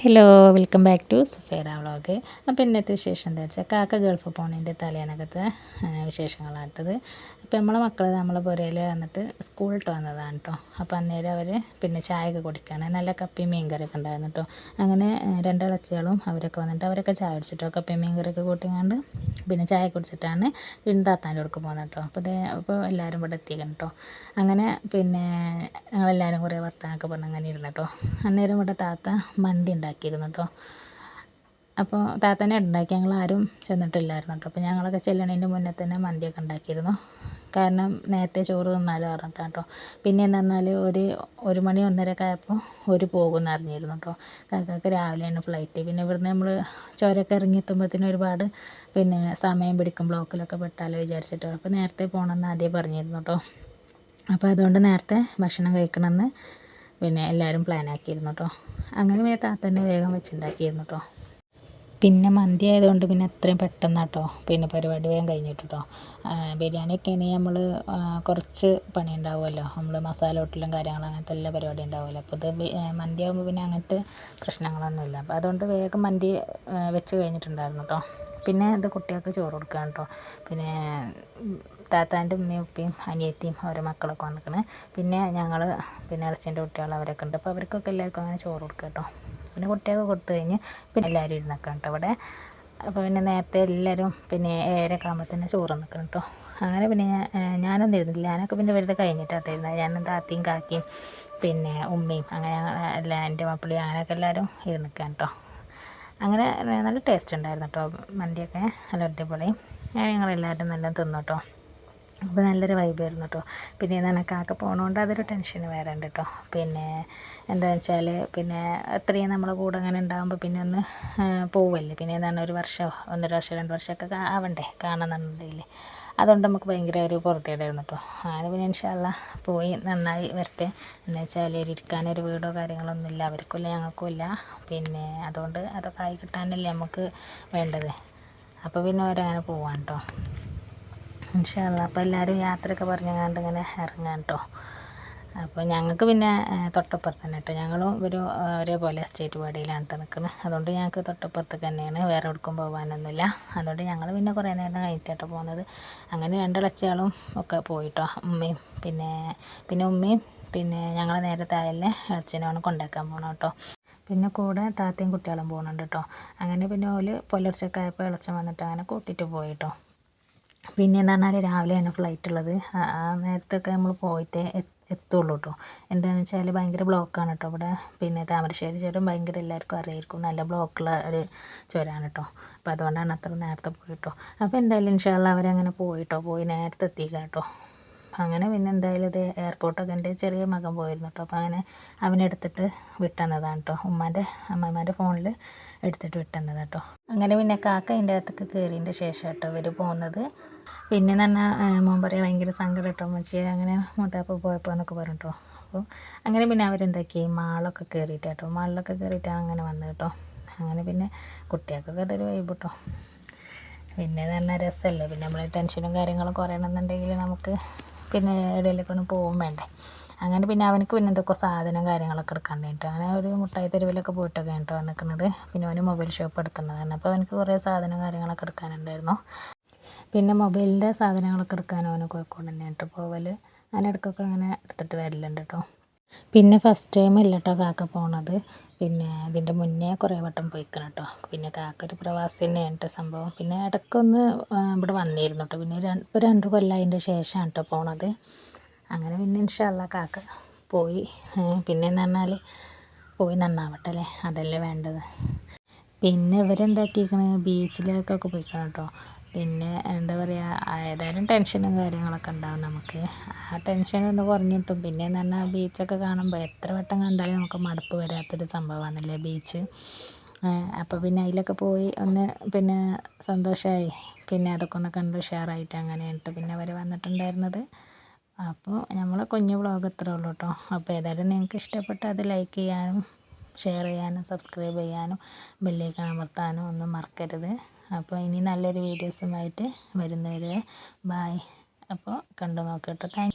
Hello welcome back to Sufera vlog അപ്പോൾ ഇന്നത്തെ വിശേഷം എന്താ വെച്ചാൽ കാക്ക ഗൾഫ് പോണതിന്റെ തലേനകത്തെ വിശേഷങ്ങളാട്ടത് അപ്പോൾ നമ്മളെ മക്കൾ നമ്മളെ പുരയിൽ വന്നിട്ട് സ്കൂളിട്ട് വന്നതാണ് കേട്ടോ അപ്പോൾ അന്നേരം അവർ പിന്നെ ചായയൊക്കെ കുടിക്കുകയാണ് നല്ല കപ്പി മീൻ കറിയൊക്കെ ഉണ്ടായിരുന്നു കേട്ടോ അങ്ങനെ രണ്ടിളച്ചികളും അവരൊക്കെ വന്നിട്ട് അവരൊക്കെ ചായ കുടിച്ചിട്ടോ കപ്പി മീൻ കറിയൊക്കെ കൂട്ടിങ്ങാണ്ട് പിന്നെ ചായ കുടിച്ചിട്ടാണ് ഇണ്ടാത്താന്റെ അടുക്ക് പോകുന്നത് കേട്ടോ അപ്പോൾ അതേ അപ്പോൾ എല്ലാവരും ഇവിടെ എത്തിക്കണം കേട്ടോ അങ്ങനെ പിന്നെ ഞങ്ങളെല്ലാവരും കുറേ വർത്താനൊക്കെ പറഞ്ഞ് അങ്ങനെ ഇരുന്നു കേട്ടോ അന്നേരം ഇവിടെ താത്ത മന്തി ഉണ്ടാക്കിയിരുന്നു കേട്ടോ. അപ്പോൾ താത്തനെ ഉണ്ടാക്കി ഞങ്ങൾ ആരും ചെന്നിട്ടില്ലായിരുന്നു കേട്ടോ. അപ്പോൾ ഞങ്ങളൊക്കെ ചെല്ലണതിന്റെ മുന്നേ തന്നെ മന്തിയൊക്കെ ഉണ്ടാക്കിയിരുന്നു. കാരണം നേരത്തെ ചോറ് തിന്നാലോ പറഞ്ഞിട്ടാണ് കേട്ടോ. പിന്നെ എന്ന് പറഞ്ഞാൽ ഒരു ഒരു മണി ഒന്നരയൊക്കെ ആയപ്പോൾ ഒരു പോകുമെന്ന് അറിഞ്ഞിരുന്നു കേട്ടോ. കാക്കാക്ക് രാവിലെയാണ് ഫ്ലൈറ്റ് പിന്നെ ഇവിടുന്ന് നമ്മൾ ചുരമൊക്കെ ഇറങ്ങി എത്തുമ്പോഴത്തേനും ഒരുപാട് പിന്നെ സമയം പിടിക്കും ബ്ലോക്കിലൊക്കെ പെട്ടാലോ വിചാരിച്ചിട്ടോ. അപ്പോൾ നേരത്തെ പോകണമെന്ന് ആദ്യം പറഞ്ഞിരുന്നു കേട്ടോ. അപ്പോൾ അതുകൊണ്ട് നേരത്തെ ഭക്ഷണം കഴിക്കണമെന്ന് പിന്നെ എല്ലാവരും പ്ലാൻ ആക്കിയിരുന്നു കേട്ടോ. അങ്ങനെ പിന്നെ താത്തന്നെ വേഗം വെച്ചുണ്ടാക്കിയിരുന്നു കേട്ടോ പിന്നെ മന്തി ആയതുകൊണ്ട് പിന്നെ എത്രയും പെട്ടെന്ന് കേട്ടോ പിന്നെ പരിപാടി വേഗം കഴിഞ്ഞിട്ട് കേട്ടോ ബിരിയാണിയൊക്കെ ആണെങ്കിൽ നമ്മൾ കുറച്ച് പണി ഉണ്ടാവുമല്ലോ. നമ്മൾ മസാല ഒട്ടിലും കാര്യങ്ങളും അങ്ങനത്തെ എല്ലാ പരിപാടി ഉണ്ടാവുമല്ലോ. അപ്പോൾ ഇത് മന്തി ആകുമ്പോൾ പിന്നെ അങ്ങനത്തെ പ്രശ്നങ്ങളൊന്നുമില്ല. അപ്പോൾ അതുകൊണ്ട് വേഗം മന്തി വെച്ച് കഴിഞ്ഞിട്ടുണ്ടായിരുന്നു കേട്ടോ പിന്നെ ഇത് കുട്ടികൾക്ക് ചോറ് കൊടുക്കുക കേട്ടോ പിന്നെ താത്താന്റെ ഉമ്മയും ഉപ്പയും അനിയത്തിയും അവരെ മക്കളൊക്കെ വന്നിരിക്കണ് പിന്നെ ഞങ്ങൾ പിന്നെ ഇറച്ചിന്റെ കുട്ടികൾ അവരൊക്കെ ഉണ്ട്. അപ്പോൾ അവർക്കൊക്കെ എല്ലാവർക്കും അങ്ങനെ ചോറ് കൊടുക്കുക കേട്ടോ പിന്നെ കുട്ടികൾക്ക് കൊടുത്തു കഴിഞ്ഞ് പിന്നെ എല്ലാവരും ഇരുന്നൊക്കെ കേട്ടോ അവിടെ അപ്പോൾ പിന്നെ നേരത്തെ എല്ലാവരും പിന്നെ ഏഴരയൊക്കെ തന്നെ ചോറ് നിൽക്കണം കേട്ടോ അങ്ങനെ പിന്നെ ഞാനൊന്നും ഇരുന്നില്ല. ഞാനൊക്കെ പിന്നെ വെറുതെ കഴിഞ്ഞിട്ടാണ് ഇരുന്നത് ഞാനും താത്തിയും കാക്കിയും പിന്നെ ഉമ്മയും അങ്ങനെ എല്ലാ എന്റെ മാപ്പിളിയും അങ്ങനെയൊക്കെ എല്ലാവരും ഇരുന്നിക്കാൻ കേട്ടോ അങ്ങനെ നല്ല ടേസ്റ്റ് ഉണ്ടായിരുന്നു കേട്ടോ മന്തിയൊക്കെ. നല്ല അടിപൊളി. ഞാൻ ഞങ്ങളെല്ലാവരും നല്ല തിന്നു കേട്ടോ അപ്പോൾ നല്ലൊരു വൈബായിരുന്നു കേട്ടോ പിന്നെ എന്താണ് കാക്ക പോകണോണ്ട് അതൊരു ടെൻഷൻ വേറെ ഉണ്ട് കേട്ടോ പിന്നെ എന്താ വെച്ചാൽ പിന്നെ അത്രയും നമ്മളെ കൂടെ അങ്ങനെ ഉണ്ടാകുമ്പോൾ പിന്നെ ഒന്ന് പോവല്ലേ. പിന്നെ എന്താണ് ഒരു വർഷം ഒന്നര വർഷം രണ്ട് വർഷമൊക്കെ ആവണ്ടേ കാണുന്നുണ്ടെങ്കിൽ അതുകൊണ്ട് നമുക്ക് ഭയങ്കര ഒരു പുറത്തേടായിരുന്നു കേട്ടോ അങ്ങനെ പിന്നെ ഇൻഷാല്ല പോയി നന്നായി വരട്ടെ. എന്ന് വെച്ചാൽ ഇരിക്കാനൊരു വീടോ കാര്യങ്ങളൊന്നും ഇല്ല അവർക്കുമില്ല ഞങ്ങൾക്കുമില്ല. പിന്നെ അതുകൊണ്ട് അതൊക്കെ ആയി കിട്ടാനല്ലേ നമുക്ക് വേണ്ടത്. അപ്പോൾ പിന്നെ അവരങ്ങനെ പോവാൻ കേട്ടോ ഇൻഷാല്ല അപ്പോൾ എല്ലാവരും യാത്രയൊക്കെ പറഞ്ഞങ്ങാണ്ട് ഇങ്ങനെ ഇറങ്ങാൻ കേട്ടോ അപ്പോൾ ഞങ്ങൾക്ക് പിന്നെ തൊട്ടപ്പുറത്ത് തന്നെ കേട്ടോ ഞങ്ങളും ഒരു ഒരേപോലെ സ്റ്റേറ്റ് വാടിയിലാണ് കേട്ടോ നിൽക്കുന്നത് അതുകൊണ്ട് ഞങ്ങൾക്ക് തൊട്ടപ്പുറത്തേക്ക് തന്നെയാണ്. വേറെ എവിടേക്കും പോകാനൊന്നുമില്ല അതുകൊണ്ട് ഞങ്ങൾ പിന്നെ കുറേ നേരം കഴിഞ്ഞിട്ടാട്ടോ പോകുന്നത്. അങ്ങനെ രണ്ടിളച്ചികളും ഒക്കെ പോയിട്ടോ ഉമ്മയും. പിന്നെ പിന്നെ ഉമ്മയും പിന്നെ ഞങ്ങൾ നേരെ താഴെ ഇളച്ചിനാണ് കൊണ്ടാക്കാൻ പോകണം കേട്ടോ പിന്നെ കൂടെ താത്തയും കുട്ടികളും പോകുന്നുണ്ട് കേട്ടോ അങ്ങനെ പിന്നെ ഓൽ പുലർച്ചയൊക്കെ ആയപ്പോൾ ഇളച്ചൻ വന്നിട്ട് അങ്ങനെ കൂട്ടിയിട്ട് പോയി കേട്ടോ പിന്നെയെന്ന് പറഞ്ഞാൽ രാവിലെയാണ് ഫ്ലൈറ്റ് ഉള്ളത്. ആ നേരത്തൊക്കെ നമ്മൾ പോയിട്ട് എത്തുള്ളൂ കേട്ടോ എന്താണെന്ന് വെച്ചാൽ ഭയങ്കര ബ്ലോക്കാണ് കേട്ടോ ഇവിടെ. പിന്നെ താമരശ്ശേരി ചുരം ഭയങ്കര എല്ലാവർക്കും അറിയായിരിക്കും. നല്ല ബ്ലോക്കുള്ള ഒരു ചുരമാണ് കേട്ടോ അപ്പോൾ അതുകൊണ്ടാണ് അത്ര നേരത്തെ പോയിട്ടോ. അപ്പോൾ എന്തായാലും ഇൻഷാല്ല അവരങ്ങനെ പോയിട്ടോ. പോയി നേരത്തെ എത്തിക്കാം കേട്ടോ അങ്ങനെ പിന്നെ എന്തായാലും ഇത് എയർപോർട്ടൊക്കെ എന്റെ ചെറിയ മകൻ പോയിരുന്നു കേട്ടോ അപ്പോൾ അങ്ങനെ അവനെടുത്തിട്ട് വിട്ടുതന്നതാണ് കേട്ടോ ഉമ്മാന്റെ അമ്മമാരുടെ ഫോണിൽ എടുത്തിട്ട് വിട്ടുതന്നതാണ് കേട്ടോ അങ്ങനെ പിന്നെ കാക്ക അതിന്റെ അകത്തേക്ക് കയറിയതിന്റെ ശേഷം കേട്ടോ ഇവർ പോകുന്നത് പിന്നെ പറഞ്ഞാൽ മോൻ പറയാം ഭയങ്കര സങ്കടം കേട്ടോ മച്ചി അങ്ങനെ മൂത്താപ്പ പോയപ്പോൾ എന്നൊക്കെ പറഞ്ഞിട്ടോ. അപ്പോൾ അങ്ങനെ പിന്നെ അവരെന്താക്കി? മാളൊക്കെ കയറിയിട്ട് കേട്ടോ. മാളിലൊക്കെ കയറിയിട്ടാണ് അങ്ങനെ വന്നത് കേട്ടോ. അങ്ങനെ പിന്നെ കുട്ടികൾക്കൊക്കെ അതൊരു വൈബ് കേട്ടോ പിന്നെ പറഞ്ഞാൽ രസമല്ലേ പിന്നെ നമ്മൾ ടെൻഷനും കാര്യങ്ങളും കുറയണമെന്നുണ്ടെങ്കിൽ നമുക്ക് പിന്നെ എവിടെയെങ്കിലൊക്കെ ഒന്ന് പോകും വേണ്ടേ. അങ്ങനെ പിന്നെ അവനക്ക് പിന്നെ എന്തൊക്കെ സാധനം കാര്യങ്ങളൊക്കെ എടുക്കാൻ കേട്ടോ. അങ്ങനെ ഒരു മുട്ടായി തെരുവിലൊക്കെ പോയിട്ടൊക്കെ കേട്ടോ നിൽക്കുന്നത് പിന്നെ അവന് മൊബൈൽ ഷോപ്പ് എടുക്കുന്നതാണ് അപ്പോൾ അവനക്ക് കുറേ സാധനം കാര്യങ്ങളൊക്കെ എടുക്കാനുണ്ടായിരുന്നു. പിന്നെ മൊബൈലിന്റെ സാധനങ്ങളൊക്കെ എടുക്കാൻ അവന് കോഴിക്കോട് തന്നെ കേട്ടോ പോവൽ അങ്ങനെ ഇടയ്ക്കൊക്കെ അങ്ങനെ എടുത്തിട്ട് വരലുണ്ട് കേട്ടോ. പിന്നെ ഫസ്റ്റ് ടൈം അല്ല കേട്ടോ കാക്ക പോണത്. പിന്നെ ഇതിന്റെ മുന്നേ കുറേ വട്ടം പോയിക്കണം കേട്ടോ. പിന്നെ കാക്ക ഒരു പ്രവാസി തന്നെയാണ് സംഭവം. പിന്നെ ഇടയ്ക്കൊന്ന് ഇവിടെ വന്നിരുന്നു കേട്ടോ. പിന്നെ ഇപ്പോൾ രണ്ട് കൊല്ലം ശേഷമാണ് കേട്ടോ പോണത്. അങ്ങനെ പിന്നെ ഇൻഷാല്ല കാക്ക പോയി. പിന്നെ എന്ന് പറഞ്ഞാൽ പോയി നന്നാവട്ടെ അല്ലേ? അതല്ലേ വേണ്ടത്. പിന്നെ ഇവരെന്താക്കിയിരിക്കണേ ബീച്ചിലേക്കൊക്കെ പോയിക്കണം കേട്ടോ. പിന്നെ എന്താ പറയുക ഏതായാലും ടെൻഷനും കാര്യങ്ങളൊക്കെ ഉണ്ടാവും നമുക്ക്. ആ ടെൻഷനൊന്ന് കുറഞ്ഞ് കിട്ടും പിന്നെയെന്ന് പറഞ്ഞാൽ ബീച്ചൊക്കെ കാണുമ്പോൾ എത്ര വട്ടം കണ്ടാലും നമുക്ക് മടുപ്പ് വരാത്തൊരു സംഭവമാണല്ലേ ബീച്ച്. അപ്പോൾ പിന്നെ അതിലൊക്കെ പോയി ഒന്ന് പിന്നെ സന്തോഷമായി പിന്നെ അതൊക്കെ ഒന്ന് കണ്ട് ഉഷാറായിട്ട് അങ്ങനെയായിട്ട് പിന്നെ അവർ വന്നിട്ടുണ്ടായിരുന്നത്. അപ്പോൾ നമ്മൾ കുഞ്ഞു വ്ളോഗ് ഇത്രേ ഉള്ളൂ കേട്ടോ അപ്പോൾ ഏതായാലും നിങ്ങൾക്ക് ഇഷ്ടപ്പെട്ട അത് ലൈക്ക് ചെയ്യാനും ഷെയർ ചെയ്യാനും സബ്സ്ക്രൈബ് ചെയ്യാനും ബെല്ലേക്ക് അമർത്താനും ഒന്നും മറക്കരുത്. അപ്പോൾ ഇനി നല്ലൊരു വീഡിയോസുമായിട്ട് വരുന്നവരെ ബായ് അപ്പോൾ കണ്ടു നോക്കട്ടോ താങ്ക്